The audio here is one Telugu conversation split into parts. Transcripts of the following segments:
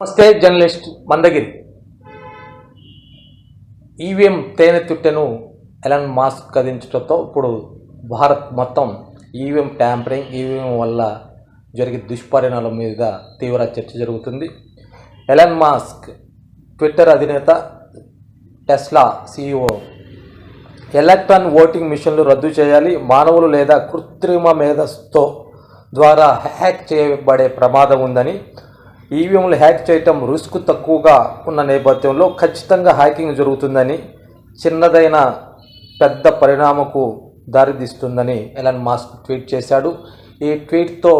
నమస్తే జర్నలిస్ట్ మందగిరి? ఈవీఎం తేనె తుట్టెను ఎలన్ మాస్క్ కదించడంతో ఇప్పుడు భారత్ మొత్తం ఈవీఎం ట్యాంపరింగ్ ఈవీఎం వల్ల జరిగే దుష్పరిణామాల మీద తీవ్ర చర్చ జరుగుతుంది. ఎలన్ మాస్క్ ట్విట్టర్ అధినేత టెస్లా సీఈఓ ఎలక్ట్రాన్ ఓటింగ్ మిషన్లు రద్దు చేయాలి మానవులు లేదా కృత్రిమ మేధస్తో ద్వారా హ్యాక్ చేయబడే ప్రమాదం ఉందని ఈవీఎంలు హ్యాక్ చేయటం రిస్క్ తక్కువగా ఉన్న నేపథ్యంలో ఖచ్చితంగా హ్యాకింగ్ జరుగుతుందని చిన్నదైన పెద్ద పరిణామకు దారితీస్తుందని ఎలన్ మాస్క్ ట్వీట్ చేశాడు. ఈ ట్వీట్తో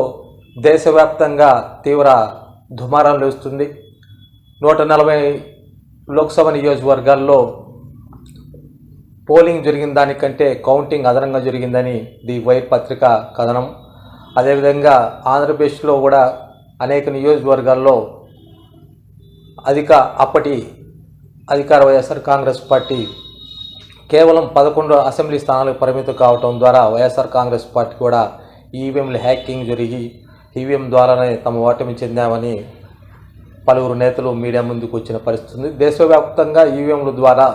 దేశవ్యాప్తంగా తీవ్ర దుమారం లేస్తుంది. నూట నలభై లోక్సభ నియోజకవర్గాల్లో పోలింగ్ జరిగిన దానికంటే కౌంటింగ్ అదనంగా జరిగిందని ది వైర్ పత్రిక కథనం. అదేవిధంగా ఆంధ్రప్రదేశ్లో కూడా అనేక నియోజకవర్గాల్లో అధిక అప్పటి అధికార వైఎస్ఆర్ కాంగ్రెస్ పార్టీ కేవలం పదకొండు అసెంబ్లీ స్థానాలకు పరిమితం కావటం ద్వారా వైఎస్ఆర్ కాంగ్రెస్ పార్టీ కూడా ఈవీఎంలు హ్యాకింగ్ జరిగి ఈవీఎం ద్వారానే తమ ఓటమి చెందామని పలువురు నేతలు మీడియా ముందుకు వచ్చిన పరిస్థితి ఉంది దేశవ్యాప్తంగా ఈవీఎంల ద్వారా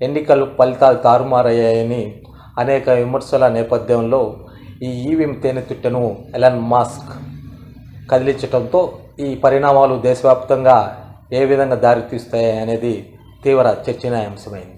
ఎన్నికలు ఫలితాలు తారుమారయ్యాయని అనేక విమర్శల నేపథ్యంలో ఈ ఈవీఎం తేనెతుట్టెను ఎలన్ మాస్క్ కదిలించడంతో ఈ పరిణామాలు దేశవ్యాప్తంగా ఏ విధంగా దారితీస్తాయి అనేది తీవ్ర చర్చనీయాంశమైంది.